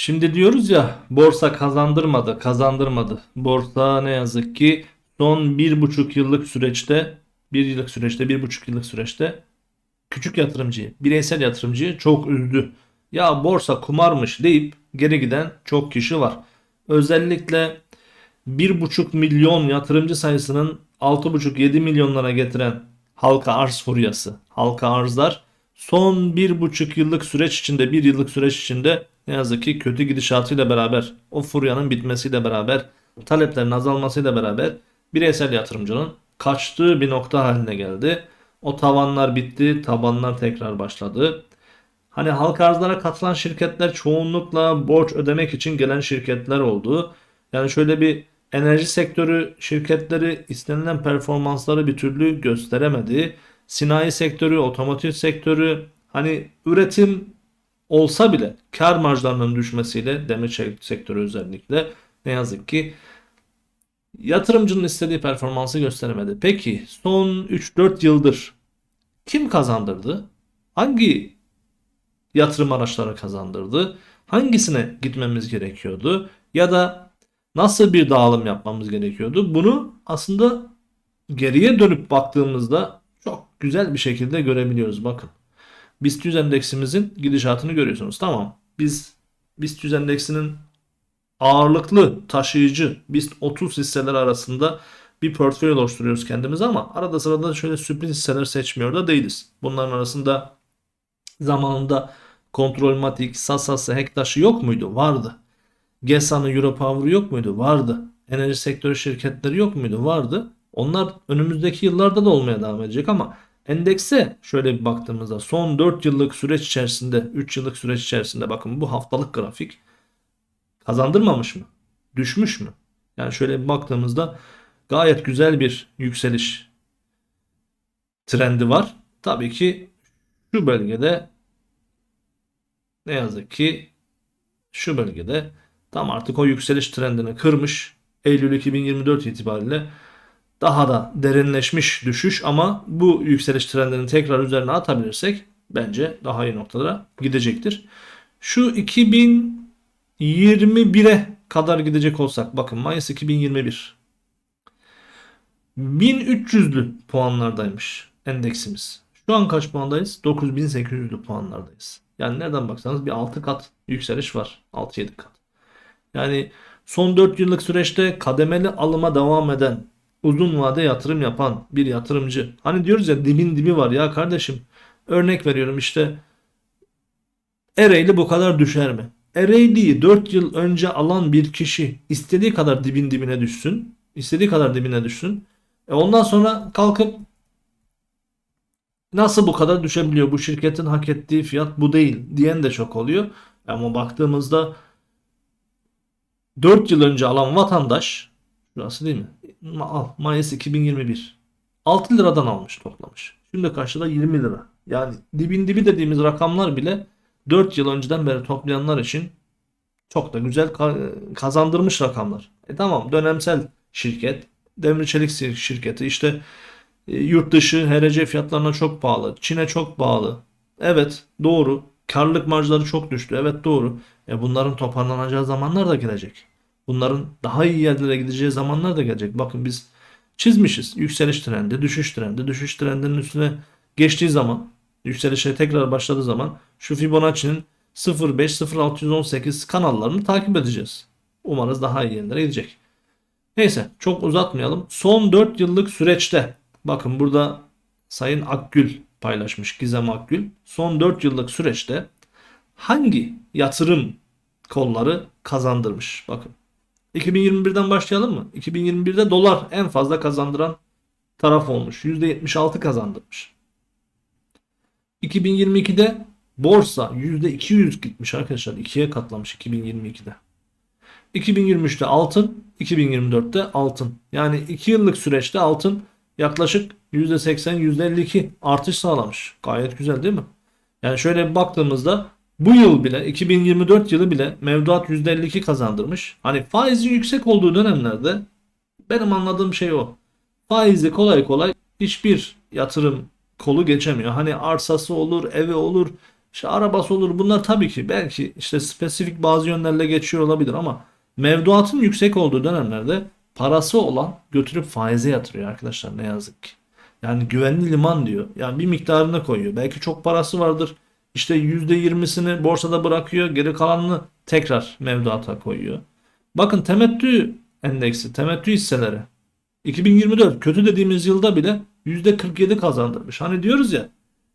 Şimdi diyoruz ya borsa kazandırmadı, kazandırmadı. Borsa ne yazık ki son bir buçuk yıllık süreçte, bir yıllık süreçte, bir buçuk yıllık süreçte küçük yatırımcıyı, bireysel yatırımcıyı çok üzdü. Ya borsa kumarmış deyip geri giden çok kişi var. Özellikle 1,5 milyon yatırımcı sayısının 6,5-7 milyonlara getiren halka arz furyası, halka arzlar son 1,5 yıllık süreç içinde, 1 yıllık süreç içinde ne yazık ki kötü gidişatıyla beraber, o furyanın bitmesiyle beraber, taleplerin azalmasıyla beraber bireysel yatırımcının kaçtığı bir nokta haline geldi. O tavanlar bitti, tabanlar tekrar başladı. Hani halka arzlara katılan şirketler çoğunlukla borç ödemek için gelen şirketler oldu. Yani şöyle bir enerji sektörü şirketleri istenilen performansları bir türlü gösteremedi. Sinayi sektörü, otomotiv sektörü hani üretim olsa bile kar marjlarının düşmesiyle demir çelik sektörü özellikle ne yazık ki yatırımcının istediği performansı gösteremedi. Peki son 3-4 yıldır kim kazandırdı? Hangi yatırım araçları kazandırdı? Hangisine gitmemiz gerekiyordu? Ya da nasıl bir dağılım yapmamız gerekiyordu? Bunu aslında geriye dönüp baktığımızda çok güzel bir şekilde görebiliyoruz. Bakın. BIST 100 endeksimizin gidişatını görüyorsunuz. Tamam. Biz BIST 100 endeksinin ağırlıklı taşıyıcı BIST 30 hisseler arasında bir portföy oluşturuyoruz kendimize ama arada sırada şöyle sürpriz hisseler seçmiyor da değiliz. Bunların arasında zamanında Kontrolmatik, Sasa'sı, Hektaş'ı yok muydu? Vardı. GESA'nın Europower'ı yok muydu? Vardı. Enerji sektörü şirketleri yok muydu? Vardı. Onlar önümüzdeki yıllarda da olmaya devam edecek ama endekse şöyle bir baktığımızda son 4 yıllık süreç içerisinde 3 yıllık süreç içerisinde bakın bu haftalık grafik kazandırmamış mı? Düşmüş mü? Yani şöyle bir baktığımızda gayet güzel bir yükseliş trendi var. Tabii ki şu bölgede ne yazık ki şu bölgede tam artık o yükseliş trendini kırmış. Eylül 2024 itibariyle daha da derinleşmiş düşüş ama bu yükseliş trendini tekrar üzerine atabilirsek bence daha iyi noktalara gidecektir. Şu 2021'e kadar gidecek olsak bakın Mayıs 2021 1300'lü puanlardaymış endeksimiz. Şu an kaç puandayız? 9800'lü puanlardayız. Yani nereden baksanız bir 6 kat yükseliş var. 6-7 kat. Yani son 4 yıllık süreçte kademeli alıma devam eden, uzun vade yatırım yapan bir yatırımcı. Hani diyoruz ya dibin dibi var ya kardeşim. Örnek veriyorum işte Ereğli bu kadar düşer mi? Ereğli'yi 4 yıl önce alan bir kişi istediği kadar dibin dibine düşsün. istediği kadar dibine düşsün. E ondan sonra kalkıp nasıl bu kadar düşebiliyor? Bu şirketin hak ettiği fiyat bu değil diyen de çok oluyor. Ama baktığımızda 4 yıl önce alan vatandaş şurası değil mi? Al, Mayıs 2021. 6 liradan almış toplamış. Şimdi karşıda 20 lira. Yani dibin dibi dediğimiz rakamlar bile 4 yıl önceden beri toplayanlar için çok da güzel ka- kazandırmış rakamlar. E tamam dönemsel şirket, demir çelik şirketi işte e, yurt dışı HRC fiyatlarına çok pahalı. Çin'e çok bağlı. Evet doğru. Karlılık marjları çok düştü. Evet doğru. E bunların toparlanacağı zamanlar da gelecek. Bunların daha iyi yerlere gideceği zamanlar da gelecek. Bakın biz çizmişiz. Yükseliş trendi, düşüş trendi. Düşüş trendinin üstüne geçtiği zaman, yükselişe tekrar başladığı zaman şu Fibonacci'nin 0.5-0.618 kanallarını takip edeceğiz. Umarız daha iyi yerlere gidecek. Neyse çok uzatmayalım. Son 4 yıllık süreçte bakın burada Sayın Akgül paylaşmış Gizem Akgül. Son 4 yıllık süreçte hangi yatırım kolları kazandırmış? Bakın 2021'den başlayalım mı? 2021'de dolar en fazla kazandıran taraf olmuş. %76 kazandırmış. 2022'de borsa %200 gitmiş arkadaşlar. 2'ye katlamış 2022'de. 2023'te altın, 2024'te altın. Yani 2 yıllık süreçte altın yaklaşık %80, %52 artış sağlamış. Gayet güzel değil mi? Yani şöyle bir baktığımızda bu yıl bile 2024 yılı bile mevduat %52 kazandırmış. Hani faizin yüksek olduğu dönemlerde benim anladığım şey o. Faizi kolay kolay hiçbir yatırım kolu geçemiyor. Hani arsası olur, evi olur, işte arabası olur. Bunlar tabii ki belki işte spesifik bazı yönlerle geçiyor olabilir ama mevduatın yüksek olduğu dönemlerde parası olan götürüp faize yatırıyor arkadaşlar ne yazık ki. Yani güvenli liman diyor. Yani bir miktarını koyuyor. Belki çok parası vardır. İşte %20'sini borsada bırakıyor. Geri kalanını tekrar mevduata koyuyor. Bakın temettü endeksi, temettü hisseleri 2024 kötü dediğimiz yılda bile %47 kazandırmış. Hani diyoruz ya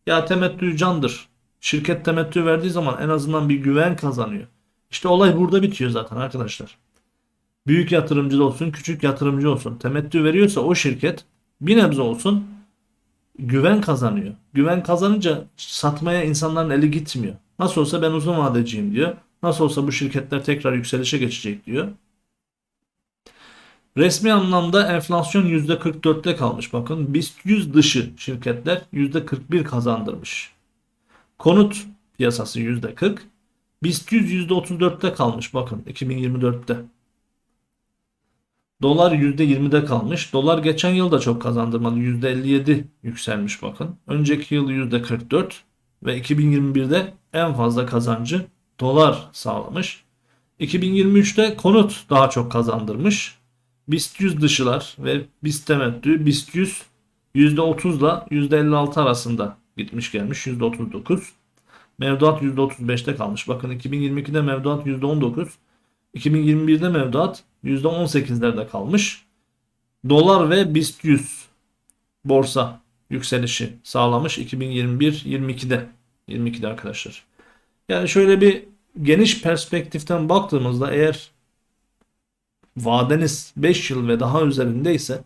ya temettü candır. Şirket temettü verdiği zaman en azından bir güven kazanıyor. İşte olay burada bitiyor zaten arkadaşlar. Büyük yatırımcı olsun, küçük yatırımcı olsun. Temettü veriyorsa o şirket bir nebze olsun güven kazanıyor. Güven kazanınca satmaya insanların eli gitmiyor. Nasıl olsa ben uzun vadeciyim diyor. Nasıl olsa bu şirketler tekrar yükselişe geçecek diyor. Resmi anlamda enflasyon %44'te kalmış bakın. BIST 100 dışı şirketler %41 kazandırmış. Konut piyasası %40. BIST 100 %34'te kalmış bakın 2024'te. Dolar %20'de kalmış. Dolar geçen yıl da çok kazandırmadı. %57 yükselmiş bakın. Önceki yıl %44 ve 2021'de en fazla kazancı dolar sağlamış. 2023'te konut daha çok kazandırmış. BIST 100 dışılar ve BIST temettü BIST 100 %30 ile %56 arasında gitmiş gelmiş %39. Mevduat %35'te kalmış. Bakın 2022'de mevduat %19. 2021'de mevduat %18'lerde kalmış. Dolar ve BIST 100 borsa yükselişi sağlamış 2021-22'de. 22'de arkadaşlar. Yani şöyle bir geniş perspektiften baktığımızda eğer vadeniz 5 yıl ve daha üzerindeyse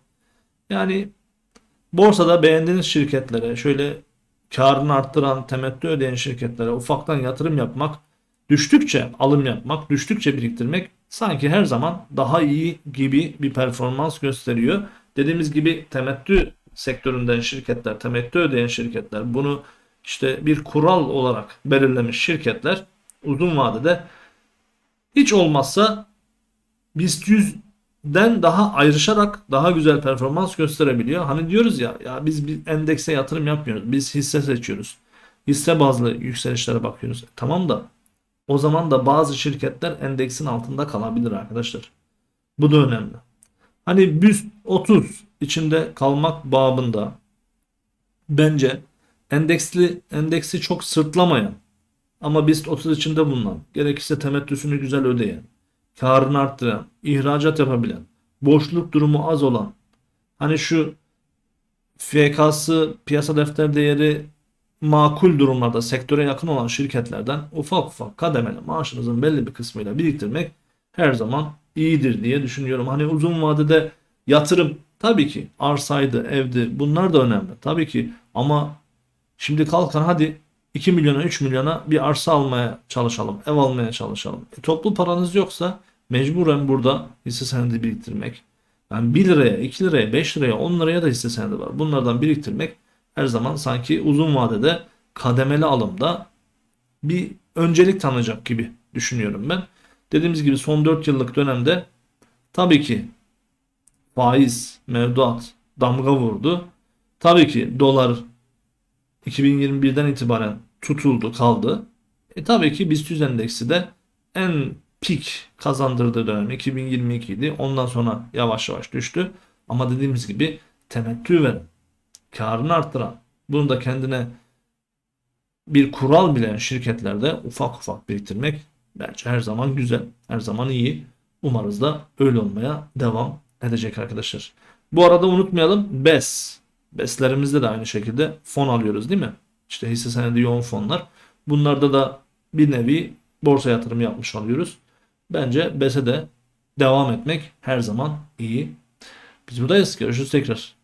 yani borsada beğendiğiniz şirketlere şöyle karını arttıran temettü ödeyen şirketlere ufaktan yatırım yapmak düştükçe alım yapmak düştükçe biriktirmek sanki her zaman daha iyi gibi bir performans gösteriyor. Dediğimiz gibi temettü sektöründen şirketler, temettü ödeyen şirketler bunu işte bir kural olarak belirlemiş şirketler uzun vadede hiç olmazsa BIST 100'den daha ayrışarak daha güzel performans gösterebiliyor. Hani diyoruz ya ya biz bir endekse yatırım yapmıyoruz. Biz hisse seçiyoruz. Hisse bazlı yükselişlere bakıyoruz. Tamam da o zaman da bazı şirketler endeksin altında kalabilir arkadaşlar. Bu da önemli. Hani BIST 30 içinde kalmak babında bence endeksli endeksi çok sırtlamayan ama BIST 30 içinde bulunan gerekirse temettüsünü güzel ödeyen karını arttıran, ihracat yapabilen, boşluk durumu az olan, hani şu FK'sı piyasa defter değeri makul durumlarda sektöre yakın olan şirketlerden ufak ufak kademeli maaşınızın belli bir kısmıyla biriktirmek her zaman iyidir diye düşünüyorum. Hani uzun vadede yatırım tabii ki arsaydı, evdi bunlar da önemli. Tabii ki ama şimdi kalkan hadi 2 milyona 3 milyona bir arsa almaya çalışalım, ev almaya çalışalım. E, toplu paranız yoksa mecburen burada hisse senedi biriktirmek. Yani 1 liraya, 2 liraya, 5 liraya, 10 liraya da hisse senedi var. Bunlardan biriktirmek her zaman sanki uzun vadede kademeli alımda bir öncelik tanıyacak gibi düşünüyorum ben. Dediğimiz gibi son 4 yıllık dönemde tabii ki faiz, mevduat damga vurdu. Tabii ki dolar 2021'den itibaren tutuldu, kaldı. E tabii ki BIST 100 endeksi de en pik kazandırdığı dönem 2022 idi. Ondan sonra yavaş yavaş düştü. Ama dediğimiz gibi temettü veren, karını arttıran, bunu da kendine bir kural bilen şirketlerde ufak ufak biriktirmek bence her zaman güzel, her zaman iyi. Umarız da öyle olmaya devam edecek arkadaşlar. Bu arada unutmayalım BES. BES'lerimizde de aynı şekilde fon alıyoruz değil mi? İşte hisse senedi yoğun fonlar. Bunlarda da bir nevi borsa yatırım yapmış oluyoruz. Bence BES'e de devam etmek her zaman iyi. Biz buradayız. Görüşürüz tekrar.